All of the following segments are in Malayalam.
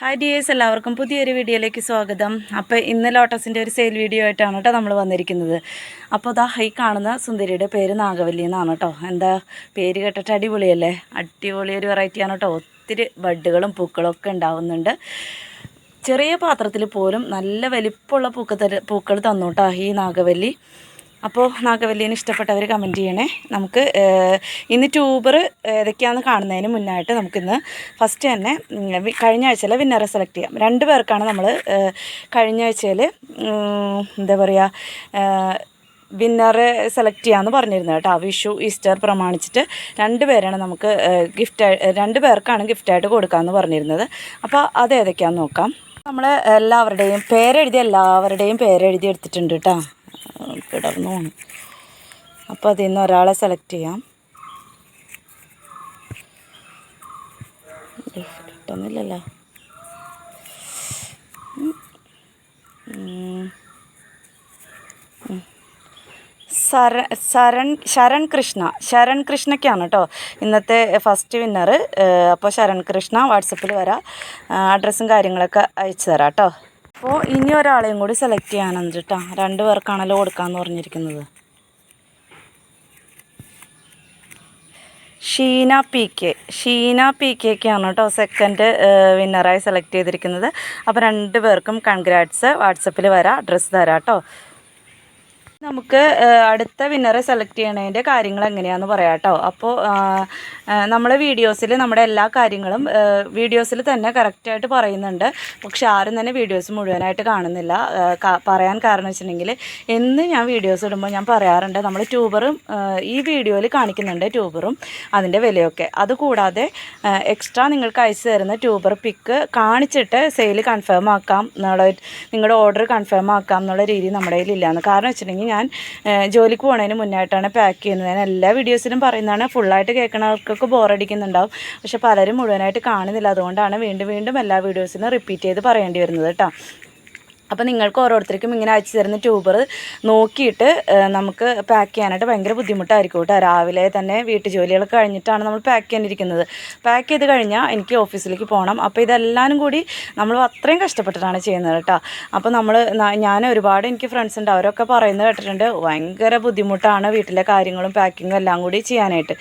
ഹായ് ഡിയേഴ്സ് എല്ലാവർക്കും പുതിയൊരു വീഡിയോയിലേക്ക് സ്വാഗതം. അപ്പോൾ ഇന്ന് ലോട്ടസിന്റെ ഒരു സെയിൽ വീഡിയോ ആയിട്ടാണ് കേട്ടോ നമ്മൾ വന്നിരിക്കുന്നത്. അപ്പോൾ ദാ ഈ കാണുന്ന സുന്ദരിയുടെ പേര് നാഗവല്ലി എന്നാണ് കേട്ടോ. എന്താ പേര് കേട്ടിട്ട് അടിപൊളിയല്ലേ? അടിപൊളി ഒരു വെറൈറ്റിയാണ് കേട്ടോ. ഒത്തിരി ബഡ്ഡുകളും പൂക്കളും ഒക്കെ ഉണ്ടാവുന്നുണ്ട്. ചെറിയ പാത്രത്തിൽ പോലും നല്ല വലിപ്പമുള്ള പൂക്ക പൂക്കൾ തന്നു കേട്ടോ ഈ നാഗവല്ലി. അപ്പോൾ നാഗവല്ലിനെ ഇഷ്ടപ്പെട്ടവർ കമന്റ് ചെയ്യണേ. നമുക്ക് ഇന്ന് ട്യൂബർ ഏതൊക്കെയാണെന്ന് കാണുന്നതിന് മുന്നായിട്ട് നമുക്കിന്ന് ഫസ്റ്റ് തന്നെ കഴിഞ്ഞ ആഴ്ചയിലെ വിന്നറെ സെലക്ട് ചെയ്യാം. രണ്ട് പേർക്കാണ് നമ്മൾ കഴിഞ്ഞ ആഴ്ചയിൽ എന്താ പറയുക വിന്നറെ സെലക്ട് ചെയ്യാമെന്ന് പറഞ്ഞിരുന്നത് കേട്ടോ. വിഷു ഈസ്റ്റർ പ്രമാണിച്ചിട്ട് രണ്ട് പേരാണ് നമുക്ക് ഗിഫ്റ്റ് രണ്ട് പേർക്കാണ് ഗിഫ്റ്റായിട്ട് കൊടുക്കാമെന്ന് പറഞ്ഞിരുന്നത്. അപ്പോൾ അത് ഏതൊക്കെയാണെന്ന് നോക്കാം. നമ്മൾ എല്ലാവരുടെയും പേരെഴുതി എല്ലാവരുടെയും പേരെഴുതി എടുത്തിട്ടുണ്ട് കേട്ടോ. കിടന്നു പോണു അപ്പോൾ അതിൽ നിന്ന് ഒരാളെ സെലക്ട് ചെയ്യാം. കിട്ടുന്നില്ലല്ലോ. സര ശരൺ ശരൺ കൃഷ്ണ. ശരൺ കൃഷ്ണയ്ക്കാണ് കേട്ടോ ഇന്നത്തെ ഫസ്റ്റ് വിന്നർ അപ്പോൾ ശരൺ കൃഷ്ണ വാട്സപ്പിൽ വരാം. അഡ്രസ്സും കാര്യങ്ങളൊക്കെ അയച്ചു തരാം കേട്ടോ അപ്പോൾ ഇനി ഒരാളെയും കൂടി സെലക്ട് ചെയ്യാനുണ്ട് കേട്ടോ രണ്ട് പേർക്കാണല്ലോ കൊടുക്കാമെന്ന് പറഞ്ഞിരിക്കുന്നത്. Sheena P K. Sheena P കെക്കാണ് കേട്ടോ സെക്കൻഡ് വിന്നറായി സെലക്ട് ചെയ്തിരിക്കുന്നത്. അപ്പോൾ രണ്ട് പേർക്കും കൺഗ്രാറ്റ്സ് വാട്സപ്പിൽ വരാം. അഡ്രസ്സ് തരാം കേട്ടോ നമുക്ക് അടുത്ത വിന്നറെ സെലക്ട് ചെയ്യണതിന്റെ കാര്യങ്ങൾ എങ്ങനെയാണെന്ന് പറയാം കേട്ടോ അപ്പോൾ നമ്മുടെ വീഡിയോസിൽ നമ്മുടെ എല്ലാ കാര്യങ്ങളും വീഡിയോസിൽ തന്നെ കറക്റ്റായിട്ട് പറയുന്നുണ്ട്. പക്ഷെ ആരും തന്നെ വീഡിയോസ് മുഴുവനായിട്ട് കാണുന്നില്ല. പറയാൻ കാരണം വെച്ചിട്ടുണ്ടെങ്കിൽ എന്ന് ഞാൻ വീഡിയോസ് ഇടുമ്പോൾ ഞാൻ പറയാറുണ്ട്. നമ്മൾ ട്യൂബറും ഈ വീഡിയോയിൽ കാണിക്കുന്നുണ്ട് ട്യൂബറും അതിന്റെ വിലയൊക്കെ. അതുകൂടാതെ എക്സ്ട്രാ നിങ്ങൾക്ക് അയച്ചു തരുന്ന ട്യൂബർ പിക്ക് കാണിച്ചിട്ട് സെയിൽ കൺഫേം ആക്കാം. എന്നുള്ള നിങ്ങളുടെ ഓർഡർ കൺഫേം ആക്കാം എന്നുള്ള രീതി നമ്മുടെ കയ്യിലില്ലാന്ന് കാരണം വെച്ചിട്ടുണ്ടെങ്കിൽ ഞാൻ ജോലിക്ക് പോകുന്നതിന് മുന്നായിട്ടാണ് പാക്ക് ചെയ്യുന്നത്. ഞാൻ എല്ലാ വീഡിയോസിലും പറയുന്നതാണ് ഫുള്ളായിട്ട് കേൾക്കുന്ന ആൾക്കൊക്കെ ബോറടിക്കുന്നുണ്ടാവും പക്ഷെ പലരും മുഴുവനായിട്ട് കാണുന്നില്ല. അതുകൊണ്ടാണ് വീണ്ടും വീണ്ടും എല്ലാ വീഡിയോസിനും റിപ്പീറ്റ് ചെയ്ത് പറയേണ്ടി വരുന്നത് കേട്ടോ. അപ്പോൾ നിങ്ങൾക്ക് ഓരോരുത്തർക്കും ഇങ്ങനെ അയച്ചു തരുന്ന ട്യൂബർ നോക്കിയിട്ട് നമുക്ക് പാക്ക് ചെയ്യാനായിട്ട് ഭയങ്കര ബുദ്ധിമുട്ടായിരിക്കും കേട്ടോ. രാവിലെ തന്നെ വീട്ടു ജോലികളൊക്കെ കഴിഞ്ഞിട്ടാണ് നമ്മൾ പാക്ക് ചെയ്യാനിരിക്കുന്നത് പാക്ക് ചെയ്ത് കഴിഞ്ഞാൽ എനിക്ക് ഓഫീസിലേക്ക് പോകണം അപ്പോൾ ഇതെല്ലാവരും കൂടി നമ്മൾ അത്രയും കഷ്ടപ്പെട്ടിട്ടാണ് ചെയ്യുന്നത് കേട്ടോ. അപ്പോൾ നമ്മൾ ഞാൻ ഒരുപാട് എനിക്ക് ഫ്രണ്ട്സ് ഉണ്ട്. അവരൊക്കെ പറയുന്നത് കേട്ടിട്ടുണ്ട് ഭയങ്കര ബുദ്ധിമുട്ടാണ് വീട്ടിലെ കാര്യങ്ങളും പാക്കിങ്ങും എല്ലാം കൂടി ചെയ്യാനായിട്ട്.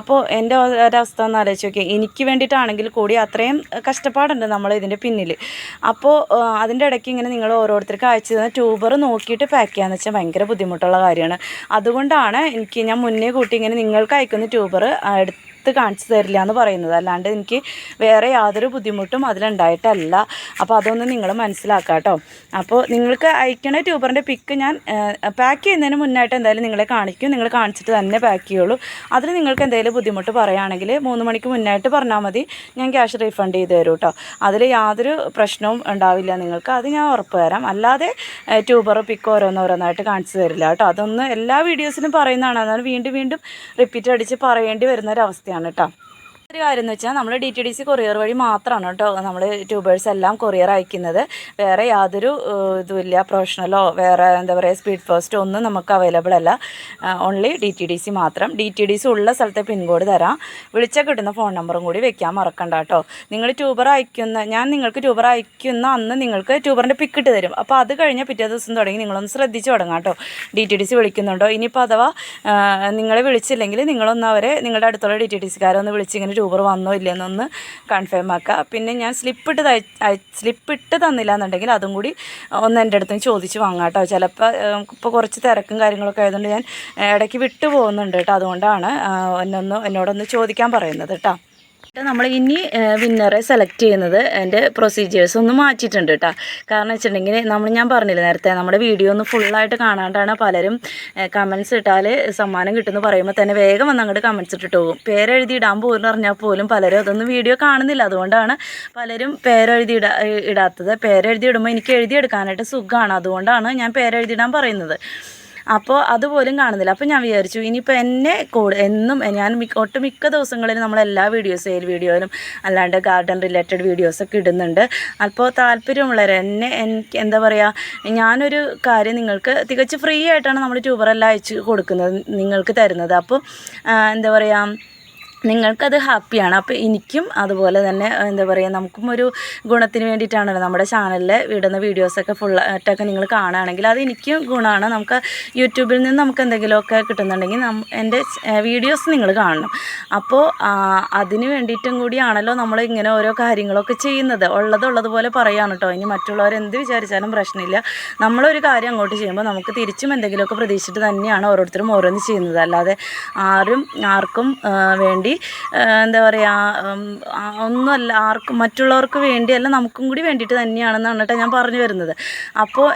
അപ്പോൾ എന്റെ ഒരവസ്ഥ ഒന്ന് ആലോചിച്ച് നോക്കിയാൽ എനിക്ക് വേണ്ടിയിട്ടാണെങ്കിൽ കൂടി അത്രയും കഷ്ടപ്പാടുണ്ട് നമ്മൾ ഇതിന്റെ പിന്നിൽ അപ്പോൾ അതിന്റെ ഇടയ്ക്ക് ഇങ്ങനെ നിങ്ങൾ ഓരോരുത്തർക്ക് അയച്ചു തന്ന ട്യൂബർ നോക്കിയിട്ട് പാക്ക് ചെയ്യാന്ന് വെച്ചാൽ ഭയങ്കര ബുദ്ധിമുട്ടുള്ള കാര്യമാണ്. അതുകൊണ്ടാണ് എനിക്ക് ഞാൻ മുന്നേ കൂട്ടി ഇങ്ങനെ നിങ്ങൾക്ക് അയക്കുന്ന ട്യൂബർ എടുത്ത് കാണിച്ചു തരില്ല എന്ന് പറയുന്നത്. അല്ലാണ്ട് എനിക്ക് വേറെ യാതൊരു ബുദ്ധിമുട്ടും അതിലുണ്ടായിട്ടല്ല. അപ്പോൾ അതൊന്ന് നിങ്ങൾ മനസ്സിലാക്കുക കേട്ടോ അപ്പോൾ നിങ്ങൾക്ക് അയക്കണ ട്യൂബറിന്റെ പിക്ക് ഞാൻ പാക്ക് ചെയ്യുന്നതിന് മുന്നായിട്ട് എന്തായാലും നിങ്ങളെ കാണിക്കും. നിങ്ങൾ കാണിച്ചിട്ട് തന്നെ പാക്ക് ചെയ്യുള്ളൂ. അതിൽ നിങ്ങൾക്ക് എന്തെങ്കിലും ബുദ്ധിമുട്ട് പറയുകയാണെങ്കിൽ മൂന്ന് മണിക്ക് മുന്നായിട്ട് പറഞ്ഞാൽ മതി. ഞാൻ ക്യാഷ് റീഫണ്ട് ചെയ്ത് തരും കേട്ടോ അതിൽ യാതൊരു പ്രശ്നവും ഉണ്ടാവില്ല നിങ്ങൾക്ക്. അത് ഞാൻ ഉറപ്പ് തരാം. അല്ലാതെ ട്യൂബർ പിക്ക് ഓരോന്നോരോന്നായിട്ട് കാണിച്ചു തരില്ല കേട്ടോ. അതൊന്ന് എല്ലാ വീഡിയോസിലും പറയുന്നതാണ്. അതാണ് വീണ്ടും വീണ്ടും റിപ്പീറ്റ് അടിച്ച് പറയേണ്ടി വരുന്ന ഒരു അവസ്ഥയാണ്. കേട്ടോ ഒരു കാര്യം എന്ന് വെച്ചാൽ നമ്മൾ D T D C courier വഴി മാത്രമാണ് കേട്ടോ നമ്മൾ ട്യൂബേഴ്സ് എല്ലാം കൊറിയർ അയക്കുന്നത്. വേറെ യാതൊരു ഇതുമില്ല പ്രൊഫഷണലോ വേറെ എന്താ പറയുക സ്പീഡ് പോസ്റ്റോ ഒന്നും നമുക്ക് അവൈലബിൾ അല്ല. Only D T D C മാത്രം. ഡി ടി ഡി സി ഉള്ള സ്ഥലത്തെ പിൻകോഡ് തരാം. വിളിച്ചാൽ കിട്ടുന്ന ഫോൺ നമ്പറും കൂടി വെക്കാൻ മറക്കണ്ട കേട്ടോ. നിങ്ങൾ ട്യൂബർ അയക്കുന്ന ഞാൻ നിങ്ങൾക്ക് ട്യൂബർ അയക്കുന്ന അന്ന് നിങ്ങൾക്ക് ട്യൂബറിന്റെ പിക്കിട്ട് തരും. അപ്പോൾ അത് കഴിഞ്ഞാൽ പിറ്റേ ദിവസം തുടങ്ങി നിങ്ങളൊന്ന് ശ്രദ്ധിച്ച് തുടങ്ങാം കേട്ടോ. ഡി ടി ഡി സി വിളിക്കുന്നുണ്ടോ? ഇനിയിപ്പോൾ അഥവാ നിങ്ങളെ വിളിച്ചില്ലെങ്കിൽ നിങ്ങളൊന്ന് അവരെ നിങ്ങളുടെ അടുത്തുള്ള ഡി ടി ഡി സിക്കാരെ ഒന്ന് വിളിച്ച് ഇങ്ങനെ ട്യൂബർ വന്നോ ഇല്ലയെന്നൊന്ന് കൺഫേം ആക്കുക പിന്നെ ഞാൻ സ്ലിപ്പിട്ട് സ്ലിപ്പിട്ട് തന്നില്ല എന്നുണ്ടെങ്കിൽ അതും കൂടി ഒന്ന് എന്റെ അടുത്ത് ചോദിച്ച് വാങ്ങാം കേട്ടോ ചിലപ്പോൾ ഇപ്പോൾ കുറച്ച് തിരക്കും കാര്യങ്ങളൊക്കെ ആയതുകൊണ്ട് ഞാൻ ഇടയ്ക്ക് വിട്ടു പോകുന്നുണ്ട് കേട്ടോ അതുകൊണ്ടാണ് എന്നൊന്ന് എന്നോടൊന്ന് ചോദിക്കാൻ പറയുന്നത് കേട്ടോ നമ്മൾ ഇനി വിന്നറെ സെലക്ട് ചെയ്യുന്നത് എന്റെ പ്രൊസീജിയേഴ്സ് ഒന്ന് മാറ്റിയിട്ടുണ്ട് കേട്ടോ കാരണം വെച്ചിട്ടുണ്ടെങ്കിൽ നമ്മൾ ഞാൻ പറഞ്ഞില്ല നേരത്തെ നമ്മുടെ വീഡിയോ ഒന്ന് ഫുള്ളായിട്ട് കാണാണ്ടാണ് പലരും കമൻസ് ഇട്ടാൽ സമ്മാനം കിട്ടുമെന്ന് പറയുമ്പോൾ തന്നെ വേഗം വന്ന് അങ്ങോട്ട് കമൻസ് ഇട്ടിട്ട് പോകും. പേരെഴുതി ഇടാൻ പോലും പറഞ്ഞാൽ പോലും പലരും അതൊന്നും വീഡിയോ കാണുന്നില്ല. അതുകൊണ്ടാണ് പലരും പേരെഴുതി ഇടാ ഇടാത്തത്. പേരെഴുതി ഇടുമ്പോൾ എനിക്ക് എഴുതിയെടുക്കാനായിട്ട് സുഖമാണ് അതുകൊണ്ടാണ് ഞാൻ പേരെഴുതിയിടാൻ പറയുന്നത്. അപ്പോൾ അതുപോലും കാണുന്നില്ല. അപ്പോൾ ഞാൻ വിചാരിച്ചു ഇനിയിപ്പോൾ എന്നെ കൂടെ എന്നും ഞാൻ മിക്ക ഒട്ടുമിക്ക ദിവസങ്ങളിലും നമ്മളെല്ലാ വീഡിയോസ് സെയിൽ വീഡിയോയിലും അല്ലാണ്ട് ഗാർഡൻ റിലേറ്റഡ് വീഡിയോസൊക്കെ ഇടുന്നുണ്ട്. അപ്പോൾ താല്പര്യമുള്ളവർ എന്നെ എനിക്ക് എന്താ പറയുക ഞാനൊരു കാര്യം നിങ്ങൾക്ക് തികച്ച് ഫ്രീ ആയിട്ടാണ് നമ്മൾ ട്യൂബറെല്ലാം അയച്ച് കൊടുക്കുന്നത് നിങ്ങൾക്ക് തരുന്നത്. അപ്പോൾ എന്താ പറയുക നിങ്ങൾക്കത് ഹാപ്പിയാണ്. അപ്പോൾ എനിക്കും അതുപോലെ തന്നെ എന്താ പറയുക നമുക്കും ഒരു ഗുണത്തിന് വേണ്ടിയിട്ടാണല്ലോ നമ്മുടെ ചാനലിൽ ഇടുന്ന വീഡിയോസൊക്കെ ഫുള്ളായിട്ടൊക്കെ നിങ്ങൾ കാണുകയാണെങ്കിൽ അത് എനിക്കും ഗുണമാണ്. നമുക്ക് യൂട്യൂബിൽ നിന്ന് നമുക്ക് എന്തെങ്കിലുമൊക്കെ കിട്ടുന്നുണ്ടെങ്കിൽ എന്റെ വീഡിയോസ് നിങ്ങൾ കാണണം. അപ്പോൾ അതിന് വേണ്ടിയിട്ടും കൂടിയാണല്ലോ നമ്മൾ ഇങ്ങനെ ഓരോ കാര്യങ്ങളൊക്കെ ചെയ്യുന്നത്. ഉള്ളതുള്ളതുപോലെ പറയുകയാണ് കേട്ടോ ഇനി മറ്റുള്ളവർ എന്ത് വിചാരിച്ചാലും പ്രശ്നമില്ല. നമ്മളൊരു കാര്യം അങ്ങോട്ട് ചെയ്യുമ്പോൾ നമുക്ക് തിരിച്ചും എന്തെങ്കിലുമൊക്കെ പ്രതീക്ഷിച്ചിട്ട് തന്നെയാണ് ഓരോരുത്തരും ഓരോന്ന് ചെയ്യുന്നത്. അല്ലാതെ ആരും ആർക്കും വേണ്ടി എന്താ പറയുക ഒന്നുമല്ല ആർക്കും മറ്റുള്ളവർക്ക് വേണ്ടിയല്ല നമുക്കും കൂടി വേണ്ടിയിട്ട് തന്നെയാണെന്നാണ് കേട്ടോ ഞാൻ പറഞ്ഞു വരുന്നത്. അപ്പോൾ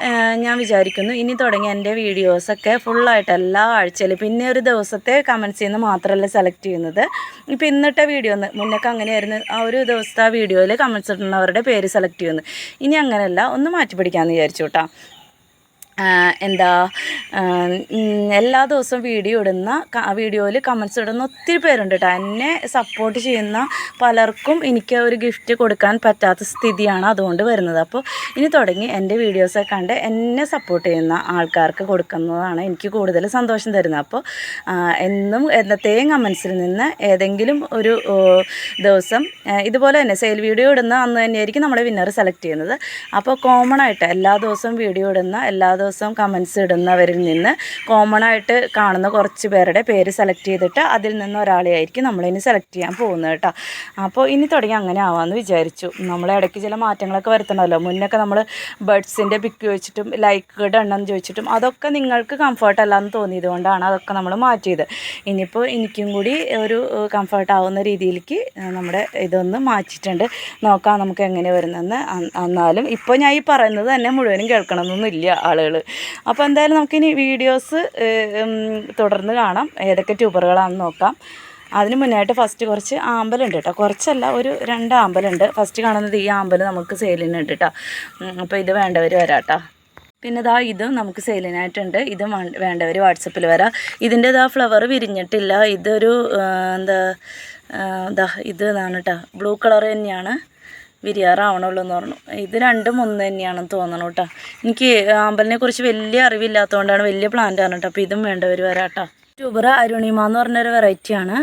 ഞാൻ വിചാരിക്കുന്നു ഇനി തുടങ്ങി എന്റെ വീഡിയോസൊക്കെ ഫുള്ളായിട്ട് എല്ലാ ആഴ്ചയിലും പിന്നെ ഒരു ദിവസത്തെ കമൻസിൽ നിന്ന് മാത്രമല്ല സെലക്ട് ചെയ്യുന്നത്. ഇപ്പോൾ ഇന്നത്തെ വീഡിയോ ഒന്ന് മുന്നൊക്കെ അങ്ങനെയായിരുന്നു. ആ ഒരു ദിവസത്തെ ആ വീഡിയോയിൽ കമൻസ് ഇടുന്നവരുടെ പേര് സെലക്ട് ചെയ്യുന്നു. ഇനി അങ്ങനെയല്ല ഒന്ന് മാറ്റി പിടിക്കാമെന്ന് വിചാരിച്ചു കേട്ടോ. എന്താ എല്ലാ ദിവസവും വീഡിയോ ഇടുന്ന വീഡിയോയിൽ കമൻസ് ഇടുന്ന ഒത്തിരി പേരുണ്ട് കേട്ടോ എന്നെ സപ്പോർട്ട് ചെയ്യുന്ന പലർക്കും എനിക്ക് ഒരു ഗിഫ്റ്റ് കൊടുക്കാൻ പറ്റാത്ത സ്ഥിതിയാണ് അതുകൊണ്ട് വരുന്നത്. അപ്പോൾ ഇനി തുടങ്ങി എന്റെ വീഡിയോസൊക്കെ കണ്ട് എന്നെ സപ്പോർട്ട് ചെയ്യുന്ന ആൾക്കാർക്ക് കൊടുക്കുന്നതാണ് എനിക്ക് കൂടുതൽ സന്തോഷം തരുന്നത്. അപ്പോൾ എന്നും എന്നത്തെയും കമൻസിൽ നിന്ന് ഏതെങ്കിലും ഒരു ദിവസം ഇതുപോലെ തന്നെ സെയിൽ വീഡിയോ ഇടുന്ന അന്ന് തന്നെയായിരിക്കും നമ്മുടെ വിന്നർ സെലക്ട് ചെയ്യുന്നത്. അപ്പോൾ കോമൺ ആയിട്ട് എല്ലാ ദിവസവും വീഡിയോ ഇടുന്ന എല്ലാ ദിവസവും കമൻസ് ഇടുന്നവരിൽ നിന്ന് കോമൺ ആയിട്ട് കാണുന്ന കുറച്ച് പേരുടെ പേര് സെലക്ട് ചെയ്തിട്ട് അതിൽ നിന്ന് ഒരാളെ ആയിരിക്കും നമ്മളിനി സെലക്ട് ചെയ്യാൻ പോകുന്നത് കേട്ടോ. അപ്പോൾ ഇനി തുടങ്ങി അങ്ങനെ ആവാമെന്ന് വിചാരിച്ചു. നമ്മൾ ഇടയ്ക്ക് ചില മാറ്റങ്ങളൊക്കെ വരുത്തണമല്ലോ മുന്നൊക്കെ നമ്മൾ ബേഡ്സിന്റെ പിക്ക് ചോദിച്ചിട്ടും ലൈക്കുകളുടെ എണ്ണം ചോദിച്ചിട്ടും അതൊക്കെ നിങ്ങൾക്ക് കംഫർട്ട് അല്ലാന്ന് തോന്നിയത് കൊണ്ടാണ് അതൊക്കെ നമ്മൾ മാറ്റിയത്. ഇനിയിപ്പോൾ എനിക്കും കൂടി ഒരു കംഫർട്ട് ആവുന്ന രീതിയിലേക്ക് നമ്മുടെ ഇതൊന്ന് മാറ്റിയിട്ടുണ്ട്. നോക്കാം നമുക്ക് എങ്ങനെ വരുന്നതെന്ന് എന്നാലും ഇപ്പോൾ ഞാൻ ഈ പറയുന്നത് തന്നെ മുഴുവനും കേൾക്കണമെന്നൊന്നുമില്ല ആളുകൾ അപ്പോൾ എന്തായാലും നമുക്കിനി വീഡിയോസ് തുടർന്ന് കാണാം. ഏതൊക്കെ ട്യൂബറുകളാണെന്ന് നോക്കാം. അതിന് മുന്നായിട്ട് ഫസ്റ്റ് കുറച്ച് ആമ്പലുണ്ട് കേട്ടോ. കുറച്ചല്ല ഒരു രണ്ട് ആമ്പലുണ്ട്. ഫസ്റ്റ് കാണുന്നത് ഈ ആമ്പൽ നമുക്ക് സെയിലിനുണ്ട് കേട്ടോ. അപ്പോൾ ഇത് വേണ്ടവർ വരാട്ടോ പിന്നെ ഇതാ ഇത് നമുക്ക് സെയിലിനായിട്ടുണ്ട് ഇത് വേണ്ടവർ വാട്സപ്പിൽ വരാം. ഇതിന്റെ ഇതാ ഫ്ലവർ വിരിഞ്ഞിട്ടില്ല. ഇതൊരു എന്താ എന്താ ഇത് ഇതാണ് കേട്ടോ. ബ്ലൂ കളർ തന്നെയാണ്. വിരിയാറാവണുള്ളൂ എന്ന് പറഞ്ഞു. ഇത് രണ്ടും ഒന്ന് തന്നെയാണെന്ന് തോന്നണം കേട്ടോ എനിക്ക് ആമ്പലിനെ കുറിച്ച് വലിയ അറിവില്ലാത്തതുകൊണ്ടാണ് വലിയ പ്ലാന്റ് ആണ് കേട്ടോ അപ്പോൾ ഇതും വേണ്ടവർ വരാം കേട്ടോ ട്യൂബർ അരുണിമ എന്ന് പറഞ്ഞൊരു വെറൈറ്റിയാണ്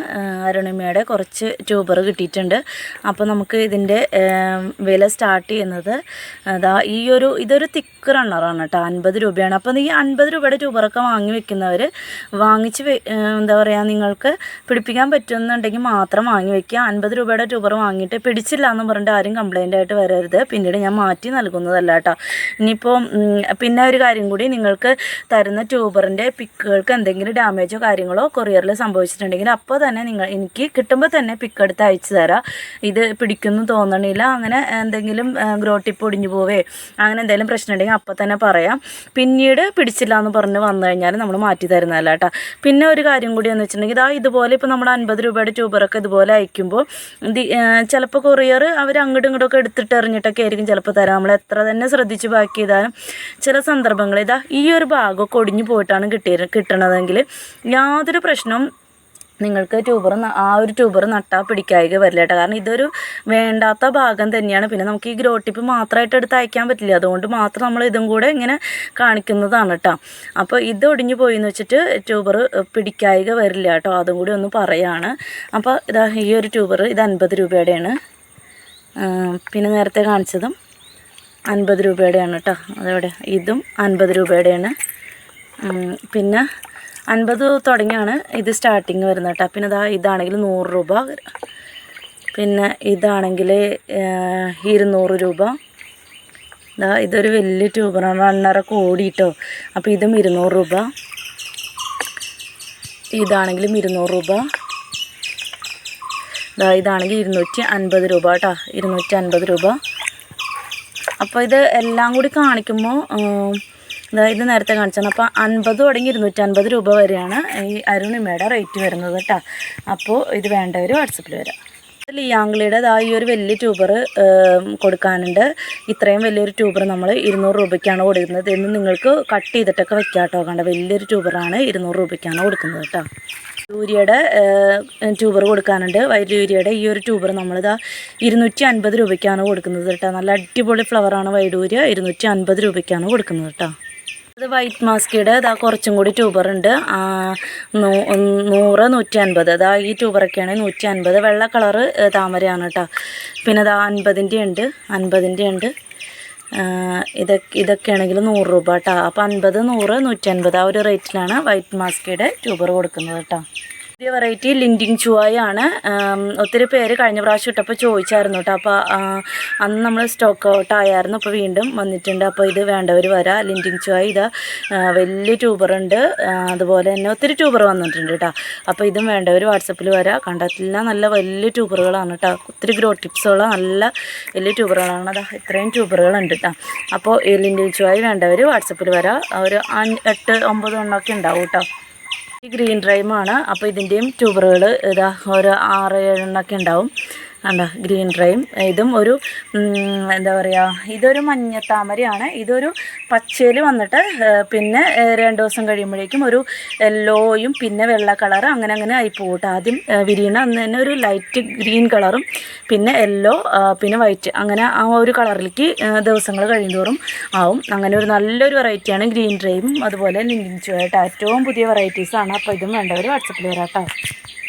അരുണിമയുടെ കുറച്ച് ട്യൂബർ കിട്ടിയിട്ടുണ്ട്. അപ്പോൾ നമുക്ക് ഇതിന്റെ വില സ്റ്റാർട്ട് ചെയ്യുന്നത് അതാ ഈ ഒരു ഇതൊരു തിക്ക് റണ്ണറാണ് കേട്ടോ. അൻപത് രൂപയാണ്. അപ്പോൾ ഈ അൻപത് രൂപയുടെ ട്യൂബറൊക്കെ വാങ്ങി വെക്കുന്നവർ വാങ്ങിച്ച് എന്താ പറയുക നിങ്ങൾക്ക് പിടിപ്പിക്കാൻ പറ്റുമെന്നുണ്ടെങ്കിൽ മാത്രം വാങ്ങി വെക്കുക. അൻപത് രൂപയുടെ ട്യൂബർ വാങ്ങിയിട്ട് പിടിച്ചില്ല എന്ന് പറഞ്ഞിട്ട് ആരും കംപ്ലൈന്റ് ആയിട്ട് വരരുത്. പിന്നീട് ഞാൻ മാറ്റി നൽകുന്നതല്ല കേട്ടോ. ഇനിയിപ്പോൾ പിന്നെ ഒരു കാര്യം കൂടി നിങ്ങൾക്ക് തരുന്ന ട്യൂബറിന്റെ പിക്കുകൾക്ക് എന്തെങ്കിലും ഡാമേജോ കാര്യങ്ങളോ കൊറിയറിൽ സംഭവിച്ചിട്ടുണ്ടെങ്കിൽ അപ്പോൾ തന്നെ നിങ്ങൾ എനിക്ക് കിട്ടുമ്പോൾ തന്നെ പിക്ക് എടുത്ത് അയച്ചു തരാം. ഇത് പിടിക്കുന്നു തോന്നണില്ല. അങ്ങനെ എന്തെങ്കിലും ഗ്രോട്ടിപ്പ് ഒടിഞ്ഞു പോവേ അങ്ങനെ എന്തെങ്കിലും പ്രശ്നം ഉണ്ടെങ്കിൽ അപ്പോൾ തന്നെ പറയാം. പിന്നീട് പിടിച്ചില്ല എന്ന് പറഞ്ഞ് വന്നു കഴിഞ്ഞാൽ നമ്മൾ മാറ്റി തരുന്നതല്ല കേട്ടോ. പിന്നെ ഒരു കാര്യം കൂടി എന്ന് വെച്ചിട്ടുണ്ടെങ്കിൽ ഇതാ ഇതുപോലെ ഇപ്പോൾ നമ്മൾ അൻപത് രൂപയുടെ ട്യൂബറൊക്കെ ഇതുപോലെ അയക്കുമ്പോൾ ചിലപ്പോൾ കൊറിയർ അവർ അങ്ങോട്ടും ഇങ്ങോട്ടൊക്കെ എടുത്തിട്ട് എറിഞ്ഞിട്ടൊക്കെ ആയിരിക്കും ചിലപ്പോൾ തരാം. നമ്മൾ എത്ര തന്നെ ശ്രദ്ധിച്ച് ബാക്കി ചെയ്താലും ചില സന്ദർഭങ്ങളിൽ ഇതാ ഈ ഒരു ഭാഗമൊക്കെ ഒടിഞ്ഞു പോയിട്ടാണ് കിട്ടിയ കിട്ടണതെങ്കിൽ യാതൊരു പ്രശ്നവും നിങ്ങൾക്ക് ട്യൂബർ ആ ഒരു ട്യൂബർ നട്ടാൽ പിടിക്കായിക വരില്ല കേട്ടോ. കാരണം ഇതൊരു വേണ്ടാത്ത ഭാഗം തന്നെയാണ്. പിന്നെ നമുക്ക് ഈ ഗ്രോ ടിപ്പ് മാത്രമായിട്ട് എടുത്ത് അയക്കാൻ പറ്റില്ല. അതുകൊണ്ട് മാത്രം നമ്മൾ ഇതും കൂടെ ഇങ്ങനെ കാണിക്കുന്നതാണ് കേട്ടോ. അപ്പോൾ ഇത് ഒടിഞ്ഞു പോയി എന്ന് വെച്ചിട്ട് ട്യൂബർ പിടിക്കായിക വരില്ല കേട്ടോ. അതും കൂടി ഒന്ന് പറയാണ്. അപ്പോൾ ഇതാ ഈ ഒരു ട്യൂബർ ഇത് അൻപത് രൂപയുടെയാണ്. പിന്നെ നേരത്തെ കാണിച്ചതും അൻപത് രൂപയുടെയാണ് കേട്ടോ. അതവിടെ ഇതും അൻപത് രൂപയുടെയാണ്. പിന്നെ അൻപത് തുടങ്ങിയാണ് ഇത് സ്റ്റാർട്ടിങ് വരുന്നത് കേട്ടോ. പിന്നെ ഇതാ ഇതാണെങ്കിൽ നൂറ് രൂപ പിന്നെ ഇതാണെങ്കിൽ ഇരുന്നൂറ് രൂപ. ഇതാ ഇതൊരു വലിയ ട്യൂബറാണ് രണ്ടര കോടി കേട്ടോ. അപ്പോൾ ഇതും ഇരുന്നൂറ് രൂപ. ഇതാണെങ്കിലും ഇരുന്നൂറ് രൂപ. ഇതാ ഇതാണെങ്കിൽ ഇരുന്നൂറ്റി അൻപത് രൂപ കേട്ടോ. ഇരുന്നൂറ്റി അൻപത് രൂപ. അപ്പോൾ ഇത് എല്ലാം കൂടി കാണിക്കുമ്പോൾ ഇതാ നേരത്തെ കാണിച്ചാണ് അപ്പോൾ അൻപത് തുടങ്ങി ഇരുന്നൂറ്റി അൻപത് രൂപ വരെയാണ് ഈ അരുണിമയുടെ റേറ്റ് വരുന്നത് കേട്ടോ. അപ്പോൾ ഇത് വേണ്ടവർ വാട്സപ്പിൽ വരാം. ലിയാംഗ്ലിയുടെ ആ ഈ ഒരു വലിയ ട്യൂബർ കൊടുക്കാനുണ്ട്. ഇത്രയും വലിയൊരു ട്യൂബർ നമ്മൾ ഇരുന്നൂറ് രൂപയ്ക്കാണ് കൊടുക്കുന്നത്. എന്ന് നിങ്ങൾക്ക് കട്ട് ചെയ്തിട്ടൊക്കെ വെക്കാം കേട്ടോ കണ്ട? വലിയൊരു ട്യൂബറാണ് ഇരുന്നൂറ് രൂപയ്ക്കാണ് കൊടുക്കുന്നത് കേട്ടോ. യൂരിയയുടെ ട്യൂബർ കൊടുക്കാനുണ്ട്. വൈഡൂര്യയുടെ ഈ ഒരു ട്യൂബർ നമ്മളിതാ ഇരുന്നൂറ്റി അൻപത് രൂപയ്ക്കാണ് കൊടുക്കുന്നത് കേട്ടോ. നല്ല അടിപൊളി ഫ്ലവറാണ് വൈഡൂരിയ. ഇരുന്നൂറ്റി അൻപത് രൂപയ്ക്കാണ് കൊടുക്കുന്നത് കേട്ടോ. ഇത് വൈറ്റ് മാസ്കിയുടെ ഇതാ കുറച്ചും കൂടി ട്യൂബർ ഉണ്ട് നൂറ് നൂറ്റി അൻപത് ഇതാ ഈ ട്യൂബറൊക്കെയാണ് നൂറ്റി അൻപത് വെള്ള കളറ് താമരയാണ് കേട്ടോ പിന്നെ ഇതാ അൻപതിന്റെ ഉണ്ട് അൻപതിന്റെ ഉണ്ട്. ഇത ഇതൊക്കെ ഇതൊക്കെ ആണെങ്കിൽ നൂറ് രൂപ കേട്ടോ അപ്പോൾ അൻപത് നൂറ് നൂറ്റി അൻപത് ആ ഒരു റേറ്റിലാണ് വൈറ്റ് മാസ്കിയുടെ ട്യൂബർ കൊടുക്കുന്നത് കേട്ടോ പുതിയ വെറൈറ്റി ലിൻഡിങ് ചുവായാണ്. ഒത്തിരി പേര് കഴിഞ്ഞ പ്രാവശ്യം ഇട്ടപ്പോൾ ചോദിച്ചായിരുന്നു കേട്ടോ അപ്പോൾ അന്ന് നമ്മൾ സ്റ്റോക്ക് ഔട്ട് ആയായിരുന്നു. അപ്പോൾ വീണ്ടും വന്നിട്ടുണ്ട്. അപ്പോൾ ഇത് വേണ്ടവർ വരാം. ലിൻഡിങ് ചുവായ ഇതാ. വലിയ ട്യൂബറുണ്ട് അതുപോലെ തന്നെ ഒത്തിരി ട്യൂബർ വന്നിട്ടുണ്ട് കേട്ടോ അപ്പോൾ ഇതും വേണ്ടവർ വാട്സപ്പിൽ വരാം. കണ്ടെത്തില്ല. നല്ല വലിയ ട്യൂബറുകളാണ് കേട്ടോ ഒത്തിരി ഗ്രോ ടിപ്സുള്ള നല്ല വലിയ ട്യൂബറുകളാണ് അതാ ഇത്രയും ട്യൂബറുകളുണ്ട് കേട്ടോ അപ്പോൾ ലിൻഡിങ് ചുവായ വേണ്ടവർ വാട്സപ്പിൽ വരാം. ഒരു എട്ട് ഒമ്പത് എണ്ണമൊക്കെ ഉണ്ടാവും കേട്ടോ ഗ്രീൻ ഡ്രൈമാണ്. അപ്പോൾ ഇതിന്റെയും ട്യൂബറുകൾ ഇതാ ഒരു ആറ് ഏഴെണ്ണമൊക്കെ ഉണ്ടാവും. കണ്ടോ? ഗ്രീൻ ഡ്രൈം ഇതും ഒരു എന്താ പറയുക ഇതൊരു മഞ്ഞ താമരയാണ്. ഇതൊരു പച്ചയിൽ വന്നിട്ട് പിന്നെ രണ്ട് ദിവസം കഴിയുമ്പോഴേക്കും ഒരു യെല്ലോയും പിന്നെ വെള്ള കളർ അങ്ങനെ അങ്ങനെ ആയി പോകട്ടെ ആദ്യം വിരിയണ. അന്ന് തന്നെ ഒരു ലൈറ്റ് ഗ്രീൻ കളറും പിന്നെ യെല്ലോ പിന്നെ വൈറ്റ് അങ്ങനെ ആ ഒരു കളറിലേക്ക് ദിവസങ്ങൾ കഴിയുന്തോറും ആവും. അങ്ങനെ ഒരു നല്ലൊരു വെറൈറ്റിയാണ് ഗ്രീൻ ഡ്രൈവും അതുപോലെ ലിങ്കിങ് ഏറ്റവും പുതിയ വെറൈറ്റീസാണ് അപ്പോൾ ഇതും വേണ്ടവർ വാട്സപ്പിൽ വരാം കേട്ടോ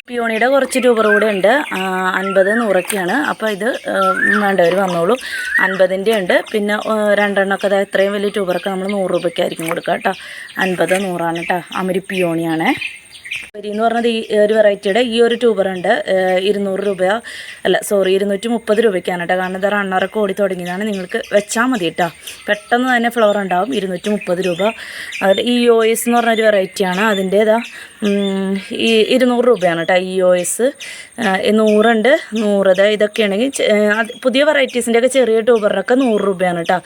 പിയോണിയുടെ കുറച്ച് രൂപ കൂടെ ഉണ്ട്. അൻപത് നൂറൊക്കെയാണ്. അപ്പോൾ ഇത് വേണ്ടവർ വന്നോളൂ. അൻപതിന്റെ ഉണ്ട്. പിന്നെ രണ്ടെണ്ണമൊക്കെ അതായത് ഇത്രയും വലിയ ട്യൂബറൊക്കെ നമ്മൾ നൂറ് രൂപയ്ക്കായിരിക്കും കൊടുക്കുക കേട്ടോ അൻപത് നൂറാണ് കേട്ടോ അമരി പിയോണിയാണേ. വരി എന്ന് പറഞ്ഞത് ഈ ഒരു വെറൈറ്റിയുടെ ഈ ഒരു ട്യൂബർ ഉണ്ട് ഇരുന്നൂറ് രൂപ. അല്ല സോറി ഇരുന്നൂറ്റി മുപ്പത് രൂപയ്ക്കാണ് കേട്ടോ കാരണം ഇത് റണ്ണറൊക്കെ ഓടി തുടങ്ങിയതാണ്. നിങ്ങൾക്ക് വെച്ചാൽ മതി കേട്ടോ പെട്ടെന്ന് തന്നെ ഫ്ലവർ ഉണ്ടാവും. ഇരുന്നൂറ്റി മുപ്പത് രൂപ അതിൽ ഇ ഒ എസ് എന്ന് പറഞ്ഞൊരു വെറൈറ്റിയാണ്. അതിന്റേതാ ഈ ഇരുന്നൂറ് രൂപയാണ് കേട്ടോ ഇ ഒ എസ് നൂറുണ്ട്. നൂറ് അതായത് ഇതൊക്കെയാണെങ്കിൽ പുതിയ വെറൈറ്റീസിന്റെയൊക്കെ ചെറിയ ട്യൂബറിനൊക്കെ നൂറ് രൂപയാണ് കേട്ടോ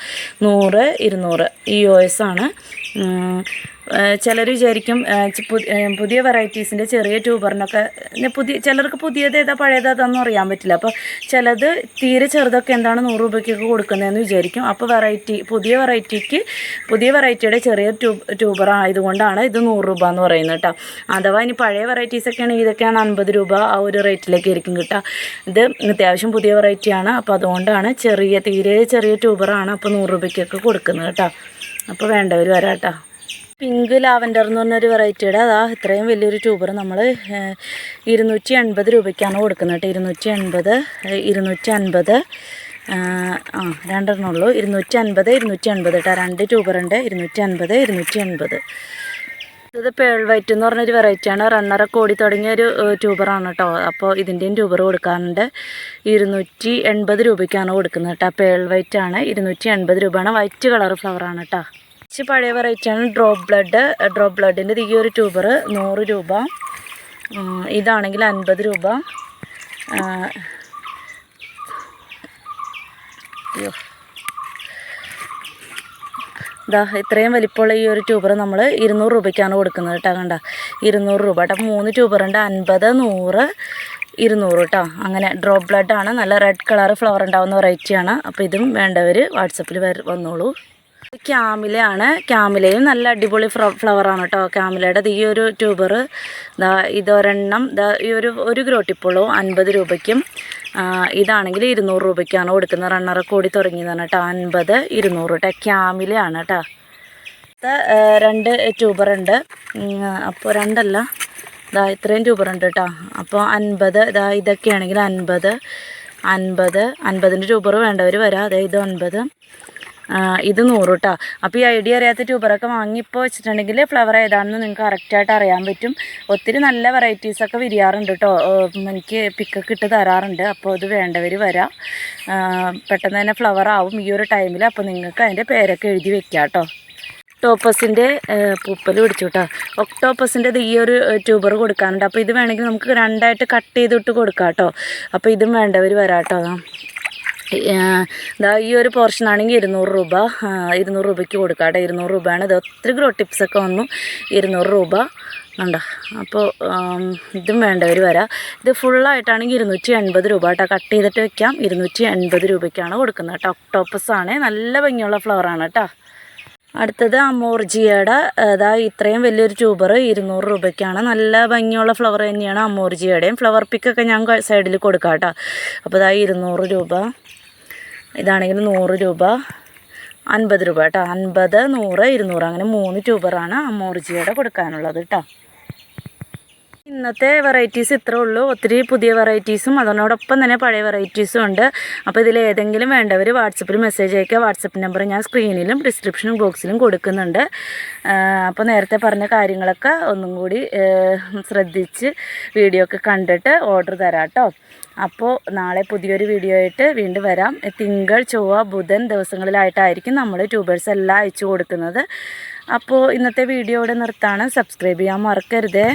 നൂറ് ഇരുന്നൂറ് ഇ ഒ എസ് ആണ്. ചിലർ വിചാരിക്കും പുതിയ വെറൈറ്റീസിന്റെ ചെറിയ ട്യൂബറിനൊക്കെ പുതിയ ചിലർക്ക് പുതിയത് ഏതാ പഴയത് അറിയാൻ പറ്റില്ല. അപ്പോൾ ചിലത് തീരെ ചെറുതൊക്കെ എന്താണ് നൂറ് രൂപയ്ക്കൊക്കെ കൊടുക്കുന്നതെന്ന് വിചാരിക്കും. അപ്പോൾ വെറൈറ്റി പുതിയ വെറൈറ്റിക്ക് പുതിയ വെറൈറ്റിയുടെ ചെറിയ ട്യൂബ് ട്യൂബർ ആയതുകൊണ്ടാണ് ഇത് നൂറ് രൂപ എന്ന് പറയുന്നത് കേട്ടോ. അഥവാ ഇനി പഴയ വെറൈറ്റീസൊക്കെ ആണെങ്കിൽ ഇതൊക്കെയാണ് അൻപത് രൂപ ആ ഒരു റേറ്റിലേക്ക് ആയിരിക്കും കിട്ടുക. ഇത് അത്യാവശ്യം പുതിയ വെറൈറ്റിയാണ് അപ്പോൾ അതുകൊണ്ടാണ് ചെറിയ തീരെ ചെറിയ ട്യൂബറാണ് അപ്പോൾ നൂറ് രൂപയ്ക്കൊക്കെ കൊടുക്കുന്നത് കേട്ടോ. അപ്പോൾ വേണ്ടവർ വരാട്ടോ. പിങ്ക് ലാവൻഡർ എന്ന് പറഞ്ഞൊരു വെറൈറ്റിയുടെ അതാ ഇത്രയും വലിയൊരു ട്യൂബർ നമ്മൾ ഇരുന്നൂറ്റി എൺപത് രൂപയ്ക്കാണ് കൊടുക്കുന്നത് കേട്ടോ. ഇരുന്നൂറ്റി എൺപത് ഇരുന്നൂറ്റി അൻപത് ആ രണ്ടെണ്ണമുള്ളൂ ഇരുന്നൂറ്റി അൻപത് ഇരുന്നൂറ്റി അൻപത് കേട്ടോ രണ്ട് ട്യൂബറുണ്ട് ഇരുന്നൂറ്റി അൻപത് ഇരുന്നൂറ്റി അൻപത് ഇത് പേൾ വൈറ്റ് എന്ന് പറഞ്ഞൊരു വെറൈറ്റിയാണ് റണ്ണറൊക്കെ ഓടി തുടങ്ങിയ ഒരു ട്യൂബറാണ് കേട്ടോ അപ്പോൾ ഇതിന്റെയും ട്യൂബർ കൊടുക്കാറുണ്ട് ഇരുന്നൂറ്റി എൺപത് രൂപയ്ക്കാണ് കൊടുക്കുന്നത് കേട്ടോ പേൾ വൈറ്റ് ആണ്. ഇരുന്നൂറ്റി എൺപത് രൂപയാണ് വൈറ്റ് കളർ ഫ്ലവറാണ് കേട്ടോ കുറച്ച് പഴയ വെറൈറ്റിയാണ് ഡ്രോപ്പ് ബ്ലഡ് ഡ്രോപ്പ് ബ്ലഡിന്റെ ഈ ഒരു ട്യൂബർ നൂറ് രൂപ. ഇതാണെങ്കിൽ അൻപത് രൂപ. അയ്യോ ഇതാ ഇത്രയും വലിപ്പമുള്ള ഈ ഒരു ട്യൂബർ നമ്മൾ ഇരുന്നൂറ് രൂപയ്ക്കാണ് കൊടുക്കുന്നത് കേട്ടോ കണ്ട. ഇരുന്നൂറ് രൂപ. കേട്ടോ മൂന്ന് ട്യൂബറുണ്ട് അൻപത് നൂറ് ഇരുന്നൂറ് കേട്ടോ അങ്ങനെ ഡ്രോപ്പ് ബ്ലഡ് ആണ്. നല്ല റെഡ് കളർ ഫ്ലവർ ഉണ്ടാവുന്ന വെറൈറ്റിയാണ് അപ്പോൾ ഇതും വേണ്ടവർ വാട്സപ്പിൽ വന്നോളൂ. ക്യാമിലയാണ്. ക്യാമിലയും നല്ല അടിപൊളി ഫ്ലവറാണ് കേട്ടോ ക്യാമിലയുടെ ഈ ഒരു ട്യൂബർ ഇതൊരെണ്ണം ഈ ഒരു ഒരു ഗ്രോട്ടിപ്പുള്ളൂ അൻപത് രൂപയ്ക്കും. ഇതാണെങ്കിൽ ഇരുന്നൂറ് രൂപയ്ക്കാണ് കൊടുക്കുന്നത്. റണ്ണറൊക്കെ ഓടി തുടങ്ങിയതാണ് കേട്ടോ. അൻപത് ഇരുന്നൂറ് കേട്ടോ. ക്യാമിലയാണ് കേട്ടോ രണ്ട് ട്യൂബറുണ്ട് അപ്പോൾ രണ്ടല്ല. ഇതാ ഇത്രയും ട്യൂബറുണ്ട് കേട്ടോ അപ്പോൾ അൻപത് ഇതാ ഇതൊക്കെയാണെങ്കിൽ അൻപത് അൻപത് അൻപതിന്റെ ട്യൂബർ വേണ്ടവർ വരാം. അതെ ഇത് ഒൻപത് ഇത് നൂറ് കേട്ടോ അപ്പോൾ ഈ ഐഡിയ അറിയാത്ത ട്യൂബറൊക്കെ വാങ്ങിപ്പോൾ വെച്ചിട്ടുണ്ടെങ്കിൽ ഫ്ലവർ ഏതാണെന്ന് നിങ്ങൾക്ക് കറക്റ്റായിട്ട് അറിയാൻ പറ്റും. ഒത്തിരി നല്ല വെറൈറ്റീസൊക്കെ വിരിയാറുണ്ട് കേട്ടോ എനിക്ക് പിക്കൊക്കെ ഇട്ട് തരാറുണ്ട്. അപ്പോൾ ഇത് വേണ്ടവർ വരാം. പെട്ടെന്ന് തന്നെ ഫ്ലവർ ആവും ഈ ഒരു ടൈമിൽ അപ്പോൾ നിങ്ങൾക്ക് അതിന്റെ പേരൊക്കെ എഴുതി വെക്കാം കേട്ടോ ഒക്ടോപ്പസിന്റെ പൂപ്പൽ പിടിച്ചു കേട്ടോ ഒക്ടോപ്പസിന്റെ ഈ ഒരു ട്യൂബർ കൊടുക്കാനുണ്ട്. അപ്പോൾ ഇത് വേണമെങ്കിൽ നമുക്ക് രണ്ടായിട്ട് കട്ട് ചെയ്തിട്ട് കൊടുക്കാം കേട്ടോ അപ്പോൾ ഇതും വേണ്ടവർ വരാം കേട്ടോ ഇതാ ഈ ഒരു പോർഷൻ ആണെങ്കിൽ ഇരുന്നൂറ് രൂപ. ഇരുന്നൂറ് രൂപയ്ക്ക് കൊടുക്കാം കേട്ടോ. ഇരുന്നൂറ് രൂപയാണ്. ഇത് ഒത്തിരി ഗ്രോ ടിപ്സൊക്കെ വന്നു. ഇരുന്നൂറ് രൂപ. ഉണ്ടോ അപ്പോൾ ഇതും വേണ്ടവർ വരാം. ഇത് ഫുള്ളായിട്ടാണെങ്കിൽ ഇരുന്നൂറ്റി എൺപത് രൂപ കേട്ടോ. കട്ട് ചെയ്തിട്ട് വെക്കാം. ഇരുന്നൂറ്റി എൺപത് രൂപയ്ക്കാണ് കൊടുക്കുന്നത് കേട്ടോ. ഒക്ടോപ്പസ് ആണ്. നല്ല ഭംഗിയുള്ള ഫ്ലവറാണ് കേട്ടോ. അടുത്തത് അമോർജിയയുടെ അതാ ഇത്രയും വലിയൊരു ട്യൂബർ ഇരുന്നൂറ് രൂപയ്ക്കാണ്. നല്ല ഭംഗിയുള്ള ഫ്ലവർ തന്നെയാണ് അമോർജിയയുടെയും. ഫ്ലവർ പിക്കൊക്കെ ഞാൻ സൈഡിൽ കൊടുക്കാം കേട്ടോ. അപ്പോൾ ഇതാ ഇരുന്നൂറ് രൂപ. ഇതാണെങ്കിൽ നൂറ് രൂപ അൻപത് രൂപ കേട്ടോ. അൻപത് നൂറ് ഇരുന്നൂറ് അങ്ങനെ മൂന്ന് ട്യൂബറാണ് അമോർജിയുടെ കൊടുക്കാനുള്ളത് കേട്ടോ. ഇന്നത്തെ വെറൈറ്റീസ് ഇത്രേ ഉള്ളൂ. ഒത്തിരി പുതിയ വെറൈറ്റീസും അതിനോടൊപ്പം തന്നെ പഴയ വെറൈറ്റീസും ഉണ്ട്. അപ്പോൾ ഇതിൽ ഏതെങ്കിലും വേണ്ടവർ വാട്സപ്പിൽ മെസ്സേജ് അയക്കുക. വാട്സപ്പ് നമ്പർ ഞാൻ സ്ക്രീനിലും ഡിസ്ക്രിപ്ഷൻ ബോക്സിലും കൊടുക്കുന്നുണ്ട്. അപ്പോൾ നേരത്തെ പറഞ്ഞ കാര്യങ്ങളൊക്കെ ഒന്നും കൂടി ശ്രദ്ധിച്ച് വീഡിയോ ഒക്കെ കണ്ടിട്ട് ഓർഡർ തരാം കേട്ടോ അപ്പോൾ നാളെ പുതിയൊരു വീഡിയോ ആയിട്ട് വീണ്ടും വരാം. തിങ്കൾ ചൊവ്വ ബുധൻ ദിവസങ്ങളിലായിട്ടായിരിക്കും നമ്മൾ ട്യൂബേഴ്സ് എല്ലാം അയച്ചു കൊടുക്കുന്നത്. അപ്പോൾ ഇന്നത്തെ വീഡിയോ ഇവിടെ നിർത്താണ്. സബ്സ്ക്രൈബ് ചെയ്യാൻ മറക്കരുതേ.